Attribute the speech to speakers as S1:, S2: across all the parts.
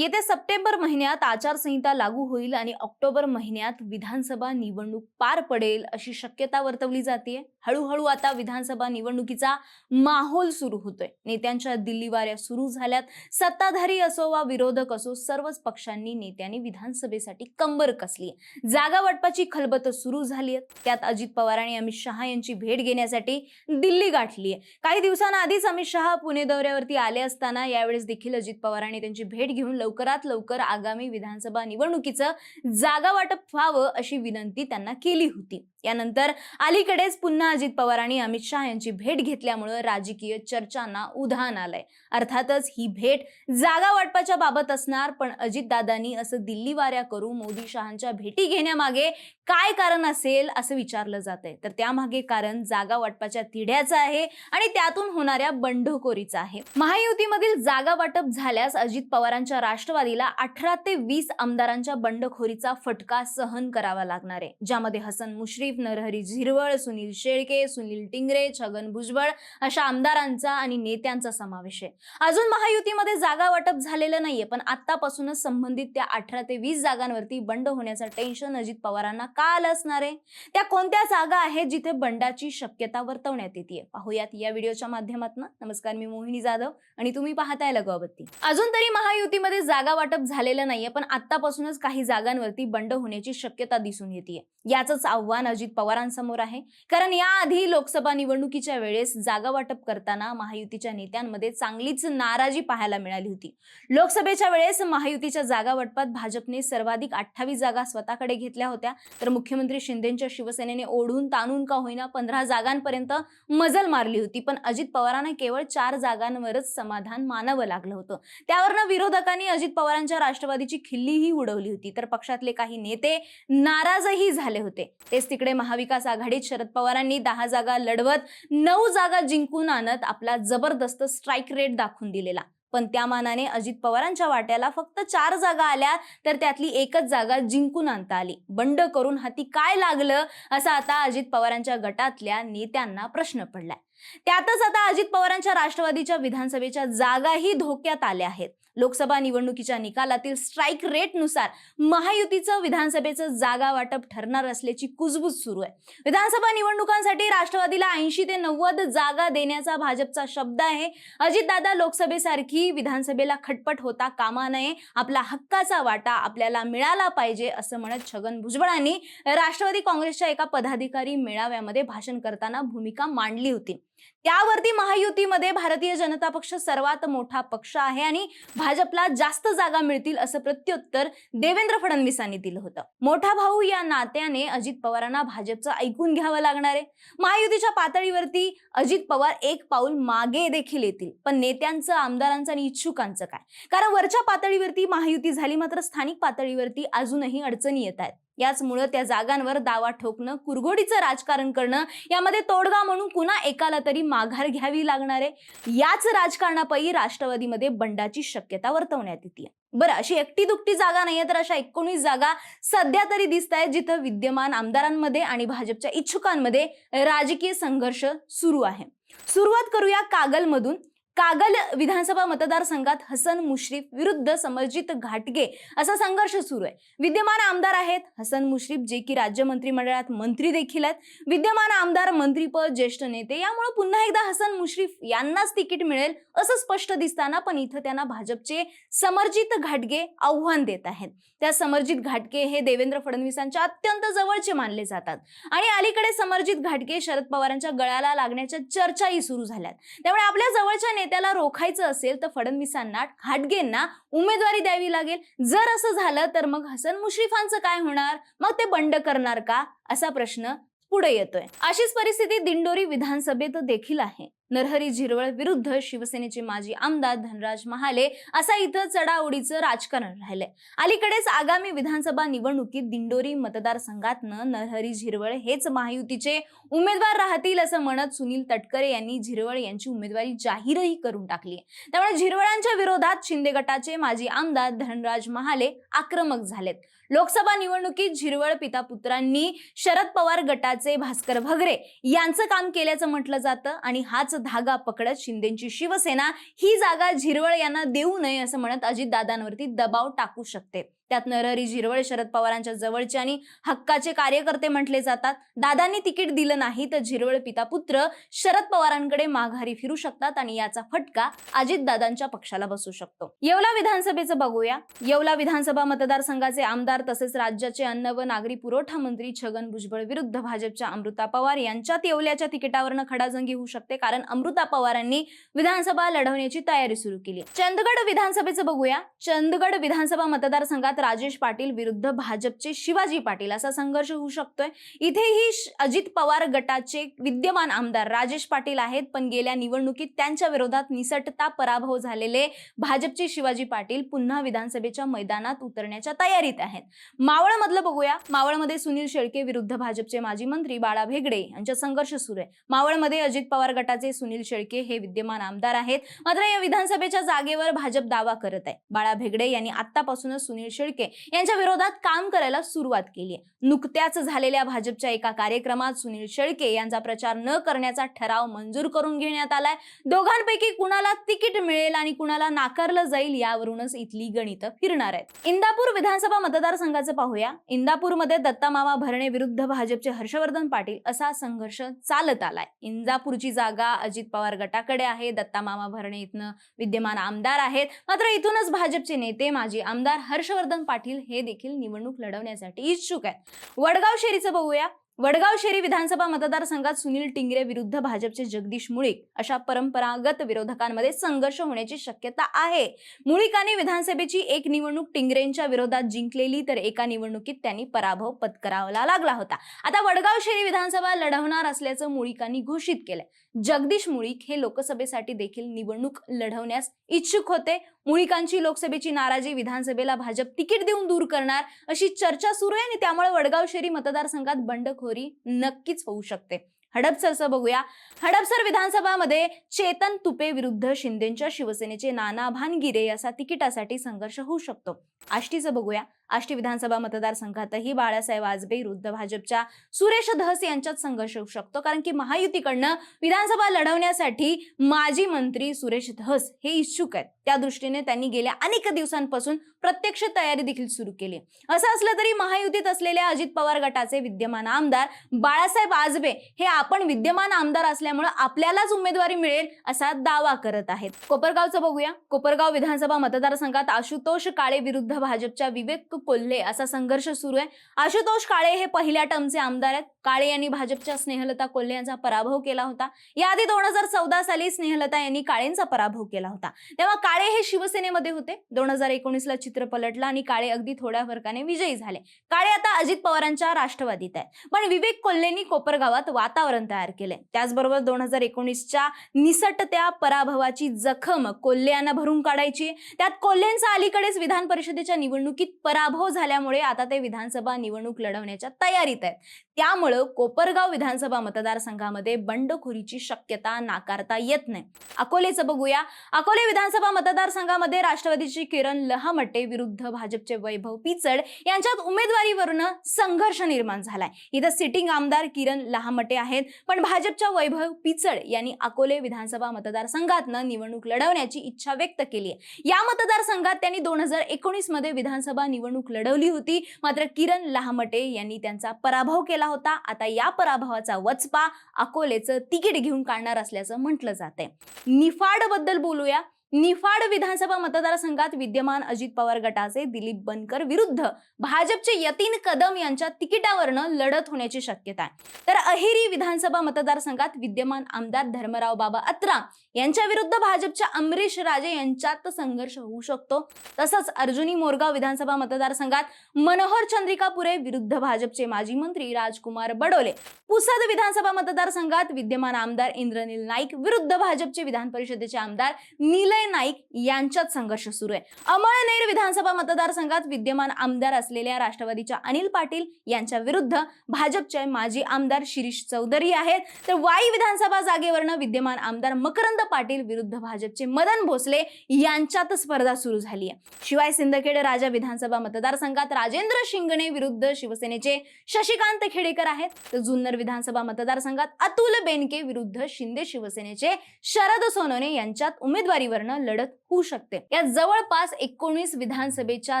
S1: येत्या सप्टेंबर महिन्यात आचारसंहिता लागू होईल आणि ऑक्टोबर महिन्यात विधानसभा निवडणूक पार पडेल अशी शक्यता वर्तवली जाते हळूहळू आता विधानसभा निवडणुकीचा माहोल सुरू होतोय. नेत्यांच्या दिल्ली वाऱ्या सुरू झाल्यात. सत्ताधारी असो वा विरोधक असो सर्वच पक्षांनी नेत्यांनी विधानसभेसाठी कंबर कसली जागा वाटपाची खलबत सुरू झाली आहे. त्यात अजित पवार आणि अमित शहा यांची भेट घेण्यासाठी दिल्ली गाठली आहे. काही दिवसांआधीच अमित शहा पुणे दौऱ्यावरती आले असताना यावेळेस देखील अजित पवारांनी त्यांची भेट घेऊन लवकरात लवकर आगामी विधानसभा निवडणुकीचं जागा वाटप व्हावं अशी विनंती त्यांना केली होती. यानंतर अलीकडेच पुन्हा अजित पवार आणि अमित शहा यांची भेट घेतल्यामुळं राजकीय चर्चांना उधाण आलंय. अर्थातच ही भेट जागा वाटपाच्या बाबत असणार पण अजितदादांनी असं दिल्ली वाऱ्या करू मोदी शहांच्या भेटी घेण्यामागे काय कारण असेल असं विचारलं जात आहे तर त्यामागे कारण जागा वाटपाच्या तिढ्याचं आहे आणि त्यातून होणाऱ्या बंडखोरीचं आहे. महायुतीमधील जागा वाटप झाल्यास अजित पवारांच्या राष्ट्र राष्ट्रवादीला अठरा ते वीस आमदारांच्या बंडखोरीचा फटका सहन करावा लागणार आहे. ज्यामध्ये हसन मुश्रीफ नरहरी झिरवळ सुनील शेळके सुनील टिंगरे छगन भुजबळ अशा आमदारांचा आणि नेत्यांचा समावेश आहे. अजून महायुतीमध्ये जागा वाटप झालेलं नाहीये पण आतापासूनच संबंधित त्या अठरा ते वीस जागांवरती बंड होण्याचं टेन्शन अजित पवारांना का आलं असणार आहे? त्या कोणत्या जागा आहेत जिथे बंडाची शक्यता वर्तवण्यात येते पाहूयात या व्हिडिओच्या माध्यमातून. नमस्कार मी मोहिनी जाधव आणि तुम्ही पाहताय लगवाबत्ती अजून तरी महायुतीमध्ये जागा वाटप झालेलं नाहीये पण आतापासूनच काही जागांवरती बंड होण्याची शक्यता दिसून येते याचंच आव्हान अजित पवारांसमोर आहे. कारण याआधी लोकसभा निवडणुकीच्या वेळेस जागा वाटप करताना महायुतीच्या नेत्यांमध्ये चांगलीच नाराजी पाहायला मिळाली होती. लोकसभेच्या वेळेस महायुतीच्या जागा वाटपात भाजपने सर्वाधिक अठ्ठावीस जागा स्वतःकडे घेतल्या होत्या. तर मुख्यमंत्री शिंदेच्या शिवसेनेने ओढून ताणून का होईना पंधरा जागांपर्यंत मजल मारली होती. पण अजित पवारांना केवळ चार जागांवरच समाधान मानावं लागलं होतं. त्यावरनं विरोधकांनी अजित पवारांच्या राष्ट्रवादीची खिल्लीही उडवली होती. तर पक्षातले काही नेते नाराजही झाले होते. तेच तिकडे महाविकास आघाडीत शरद पवारांनी दहा जागा लढवत नऊ जागा जिंकून आणत आपला जबरदस्त स्ट्राईक रेट दाखवून दिलेला. पण त्या मानाने अजित पवारांच्या वाट्याला फक्त चार जागा आल्या तर त्यातली एकच जागा जिंकून आणता आली. बंड करून हाती काय लागलं असा आता अजित पवारांच्या गटातल्या नेत्यांना प्रश्न पडलाय. त्यातच आता अजित पवारांच्या राष्ट्रवादीच्या विधानसभेच्या जागाही धोक्यात आल्या आहेत. लोकसभा निवडणुकीच्या निकालातील स्ट्राईक रेटनुसार महायुतीचं विधानसभेचं जागा वाटप ठरणार असल्याची कुजबूज सुरू आहे. विधानसभा निवडणुकांसाठी राष्ट्रवादीला ऐंशी ते नव्वद जागा देण्याचा भाजपचा शब्द आहे. अजितदादा लोकसभेसारखी विधानसभेला खटपट होता कामा नये. आपला हक्काचा वाटा आपल्याला मिळाला पाहिजे असं म्हणत छगन भुजबळांनी राष्ट्रवादी काँग्रेसच्या एका पदाधिकारी मेळाव्यामध्ये भाषण करताना भूमिका मांडली होती. त्यावरती महायुतीमध्ये भारतीय जनता पक्ष सर्वात मोठा पक्ष आहे आणि भाजपला जास्त जागा मिळतील असं प्रत्युत्तर देवेंद्र फडणवीसांनी दिलं होतं. मोठा भाऊ या नात्याने अजित पवारांना भाजपचं ऐकून घ्यावं लागणार आहे. महायुतीच्या पातळीवरती अजित पवार एक पाऊल मागे देखील येतील. पण नेत्यांचं आमदारांचं आणि इच्छुकांचं काय? कारण वरच्या पातळीवरती महायुती झाली मात्र स्थानिक पातळीवरती अजूनही अडचणी येत आहेत. याचमुळं त्या जागांवर दावा ठोकणं कुरघोडीचं राजकारण करणं यामध्ये तोडगा म्हणून कुणा एकाला तरी माघार घ्यावी लागणार आहे. याच राजकारणापायी राष्ट्रवादीमध्ये बंडाची शक्यता वर्तवण्यात येते बरं अशी एकटी दुकटी जागा नाहीये तर अशा एकोणीस जागा सध्या तरी दिसत आहेत जिथं विद्यमान आमदारांमध्ये आणि भाजपच्या इच्छुकांमध्ये राजकीय संघर्ष सुरू आहे. सुरुवात करूया कागलमधून. कागल विधानसभा मतदारसंघात हसन मुश्रीफ विरुद्ध समर्जित घाटगे असा संघर्ष सुरू आहे. विद्यमान आमदार आहेत हसन मुश्रीफ जे की राज्य मंत्रिमंडळात मंत्री देखील आहेत. विद्यमान आमदार मंत्रीपद ज्येष्ठ नेते यामुळे पुन्हा एकदा हसन मुश्रीफ यांनाच तिकीट मिळेल असं स्पष्ट दिसताना पण इथं त्यांना भाजपचे समर्जित घाटगे आव्हान देत आहेत. त्या समर्जित घाटगे हे देवेंद्र फडणवीसांच्या अत्यंत जवळचे मानले जातात. आणि अलीकडे समर्जित घाटगे शरद पवारांच्या गळ्याला लागण्याच्या चर्चाही सुरू झाल्यात. त्यामुळे आपल्या जवळच्या नेत्याला रोखायचं असेल तर फडणवीसांना घाटगेंना उमेदवारी द्यावी लागेल. जर असं झालं तर मग हसन मुश्रीफांचं काय होणार? मग ते बंड करणार का? असा प्रश्न पुढे येतोय. अशीच परिस्थिती दिंडोरी विधानसभेत देखील आहे. नरहरी झिरवळ विरुद्ध शिवसेनेचे माजी आमदार धनराज महाले असा इथं चढाओढीचं राजकारण राहिलंय. अलीकडेच आगामी विधानसभा निवडणुकीत दिंडोरी मतदारसंघातनं नरहरी झिरवळ हेच महायुतीचे उमेदवार राहतील असं म्हणत सुनील तटकरे यांनी झिरवळ यांची उमेदवारी जाहीरही करून टाकली त्यामुळे झिरवळांच्या विरोधात शिंदे गटाचे माजी आमदार धनराज महाले आक्रमक झालेत. लोकसभा निवडणुकीत झिरवळ पिता पुत्रांनी शरद पवार गटाचे भास्कर भगरे यांचं काम केल्याचं म्हटलं जातं आणि हाच धागा पकडत शिंदेची शिवसेना ही जागा झिरवळ यांना देऊ नये असं म्हणत अजितदादांवरती दबाव टाकू शकते. त्यात नरहरी झिरवळ शरद पवारांच्या जवळचे आणि हक्काचे कार्यकर्ते म्हटले जातात. दादांनी तिकीट दिलं नाही तर झिरवळ पिता पुत्र शरद पवारांकडे माघारी फिरू शकतात आणि याचा फटका अजितदादांच्या पक्षाला बसू शकतो. येवला विधानसभेचं बघूया. येवला विधानसभा मतदारसंघाचे आमदार तसेच राज्याचे अन्न व नागरी पुरवठा मंत्री छगन भुजबळ विरुद्ध भाजपच्या अमृता पवार यांच्यात येवल्याच्या तिकिटावरनं खडाजंगी होऊ शकते कारण अमृता पवारांनी विधानसभा लढवण्याची तयारी सुरू केली. चंदगड विधानसभेचं बघूया. चंदगड विधानसभा मतदारसंघात राजेश पाटील विरुद्ध भाजपचे शिवाजी पाटील असा संघर्ष होऊ शकतोय. इथेही अजित पवार गटाचे विद्यमान आमदार राजेश पाटील आहेत पण गेल्या निवडणुकीत त्यांच्या विरोधात निसटता पराभव झालेले भाजपचे शिवाजी पाटील पुन्हा विधानसभेच्या मैदानात उतरण्याच्या तयारीत आहेत. मावळमधलं बघूया. मावळमध्ये सुनील शेळके विरुद्ध भाजपचे माजी मंत्री बाळा भेगडे यांचा संघर्ष सुरू आहे. मावळमध्ये अजित पवार गटाचे सुनील शेळके हे विद्यमान आमदार आहेत. मात्र या विधानसभेच्या जागेवर भाजप दावा करत आहे. बाळा भेगडे यांनी आतापासूनच सुनील शेळके यांच्या विरोधात काम करायला सुरुवात केली आहे. नुकत्याच झालेल्या भाजपच्या एका कार्यक्रमात सुनील शेळके यांचा प्रचार न करण्याचा ठराव मंजूर करून घेण्यात आलाय. दोघांपैकी कुणाला तिकीट मिळेल आणि कुणाला नाकारलं जाईल यावरूनच इथली गणित फिरणार आहेत. इंदापूर विधानसभा मतदारसंघाचं पाहूया. इंदापूरमध्ये दत्तामामा भरणे विरुद्ध भाजपचे हर्षवर्धन पाटील असा संघर्ष चालत आलाय. इंदापूरची जागा अजित पवार गटाकडे आहे. दत्तामामा भरणे इथनं विद्यमान आमदार आहेत. मात्र इथूनच भाजपचे नेते माजी आमदार हर्षवर्धन पाटील हे देखील निवडणूक लढवण्यासाठी इच्छुक आहेत. वडगाव शेरीचं बघूया. वडगाव शेरी विधानसभा मतदारसंघात सुनील टिंगरे विरुद्ध भाजपचे जगदीश मुळीक अशा परंपरागत विरोधकांमध्ये संघर्ष होण्याची शक्यता आहे. मुळीकाने विधानसभेची एक निवडणूक टिंगरेंच्या विरोधात जिंकलेली तर एका निवडणुकीत त्यांनी पराभव पत्करावा लागला होता. आता वडगाव शेरी विधानसभा लढवणार असल्याचं मुळीकांनी घोषित केलंय. जगदीश मुळीक हे लोकसभेसाठी देखील निवडणूक लढवण्यास इच्छुक होते. मुळीकांची लोकसभेची नाराजी विधानसभेला भाजप तिकीट देऊन दूर करणार अशी चर्चा सुरू आहे आणि त्यामुळे वडगाव शेरी मतदारसंघात बंडखोरी नक्कीच होऊ शकते. हडपसरचं बघूया. हडपसर विधानसभामध्ये चेतन तुपे विरुद्ध शिंदेच्या शिवसेनेचे नाना भानगिरे असा तिकिटासाठी संघर्ष होऊ शकतो. आष्टीचं बघूया. आष्टी विधानसभा मतदारसंघातही बाळासाहेब आजबे विरुद्ध भाजपच्या सुरेश धस यांच्यात संघर्ष होऊ शकतो. कारण की महायुतीकडनं विधानसभा लढवण्यासाठी माजी मंत्री सुरेश धस हे इच्छुक आहेत. त्या दृष्टीने त्यांनी गेल्या अनेक दिवसांपासून प्रत्यक्ष तयारी देखील सुरू केली आहे. असं असलं तरी महायुतीत असलेल्या अजित पवार गटाचे विद्यमान आमदार बाळासाहेब आजबे हे आपण विद्यमान आमदार असल्यामुळे आपल्यालाच उमेदवारी मिळेल असा दावा करत आहेत. कोपरगावचं बघूया. कोपरगाव विधानसभा मतदारसंघात आशुतोष काळे विरुद्ध भाजपच्या विवेक कोल्हे असा संघर्ष सुरू आहे. आशुतोष काळे हे पहिल्या टर्मचे आमदार आहेत. काळे यांनी भाजपच्या स्नेहलता कोल्हे यांचा पराभव केला होता. याआधी दोन हजार चौदा साली स्नेहलता यांनी काळेंचा पराभव केला होता. तेव्हा काळे हे शिवसेनेमध्ये होते. दोन हजार एकोणीसला चित्र पलटला आणि काळे अगदी थोड्या फरकाने विजयी झाले. काळे आता अजित पवारांच्या राष्ट्रवादीत आहे पण विवेक कोल्हेंनी कोपरगावात वातावरण तयार केले. त्याचबरोबर दोन हजार एकोणीसच्या निसटत्या पराभवाची जखम कोल्हे यांना भरून काढायची. त्यात कोल्हेंचा अलीकडेच विधान परिषदेच्या निवडणुकीत पराभव झाल्यामुळे आता ते विधानसभा निवडणूक लढवण्याच्या तयारीत आहेत. त्यामुळे कोपरगाव विधानसभा मतदारसंघामध्ये बंडखोरीची शक्यता नाकारता येत नाही. अकोलेचं बघूया. अकोले विधानसभा मतदारसंघामध्ये राष्ट्रवादीची किरण लहामटे विरुद्ध भाजपचे वैभव पिचड यांच्यात उमेदवारीवरून संघर्ष निर्माण झालाय. इथं सिटिंग आमदार किरण लहामटे आहेत पण भाजपच्या वैभव पिचड यांनी अकोले विधानसभा मतदारसंघातनं निवडणूक लढवण्याची इच्छा व्यक्त केली आहे या मतदारसंघात त्यांनी दोन हजार एकोणीसमध्ये विधानसभा निवडणूक लढवली होती. मात्र किरण लहामटे यांनी त्यांचा पराभव केला होता. आता या पराभवाचा वचपा अकोलेचं तिकीट घेऊन काढणार असल्याचं म्हटलं जाते निफाडबद्दल बोलूया. निफाड विधानसभा मतदारसंघात विद्यमान अजित पवार गटाचे दिलीप बनकर विरुद्ध भाजपचे यतीन कदम यांच्या तिकिटावरनं लढत होण्याची शक्यता आहे. तर अहेरी विधानसभा मतदारसंघात विद्यमान आमदार धर्मराव बाबा अत्रा यांच्या विरुद्ध भाजपच्या अमरीश राजे यांच्यात संघर्ष होऊ शकतो. तसंच अर्जुनी मोरगाव विधानसभा मतदारसंघात मनोहर चंद्रिकापुरे विरुद्ध भाजपचे माजी मंत्री राजकुमार बडोले. पुसद विधानसभा मतदारसंघात विद्यमान आमदार इंद्रनील नाईक विरुद्ध भाजपचे विधान परिषदेचे आमदार निलय संजय नाईक यांच्यात संघर्ष सुरू आहे. अमळनेर विधानसभा मतदारसंघात विद्यमान आमदार असलेल्या राष्ट्रवादीच्या अनिल पाटील यांच्या विरुद्ध भाजपचे माजी आमदार शिरीष चौधरी आहेत. तर वाई विधानसभा जागेवरनं विद्यमान आमदार मकरंद पाटील विरुद्ध भाजपचे मदन भोसले यांच्यात स्पर्धा सुरू झाली आहे. शिवाय सिंदखेड राजा विधानसभा मतदारसंघात राजेंद्र शिंगणे विरुद्ध शिवसेनेचे शशिकांत खेडेकर आहेत. तर जुन्नर विधानसभा मतदारसंघात अतुल बेनके विरुद्ध शिंदे शिवसेनेचे शरद सोनवणे यांच्यात उमेदवारीवरनं लढत होऊ शकते. या जवळपास एकोणीस विधानसभेच्या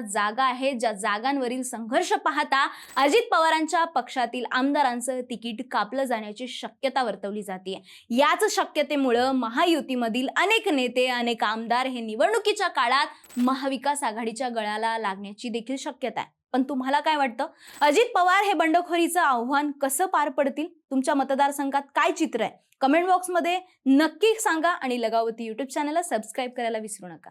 S1: जागा आहेत ज्या जागांवरील संघर्ष पाहता अजित पवारांच्या पक्षातील आमदारांचं तिकीट कापलं जाण्याची शक्यता वर्तवली जाते. याच शक्यतेमुळं महायुतीमधील अनेक नेते अनेक आमदार हे निवडणुकीच्या काळात महाविकास आघाडीच्या गळाला लागण्याची देखील शक्यता आहे. पण तुम्हाला काय वाटतं? अजित पवार हे बंडखोरीचं आव्हान कसं पार पडतील? तुमच्या मतदारसंघात काय चित्र आहे? कमेंट बॉक्समध्ये नक्की सांगा आणि लगावती युट्यूब चॅनलला सबस्क्राईब करायला विसरू नका.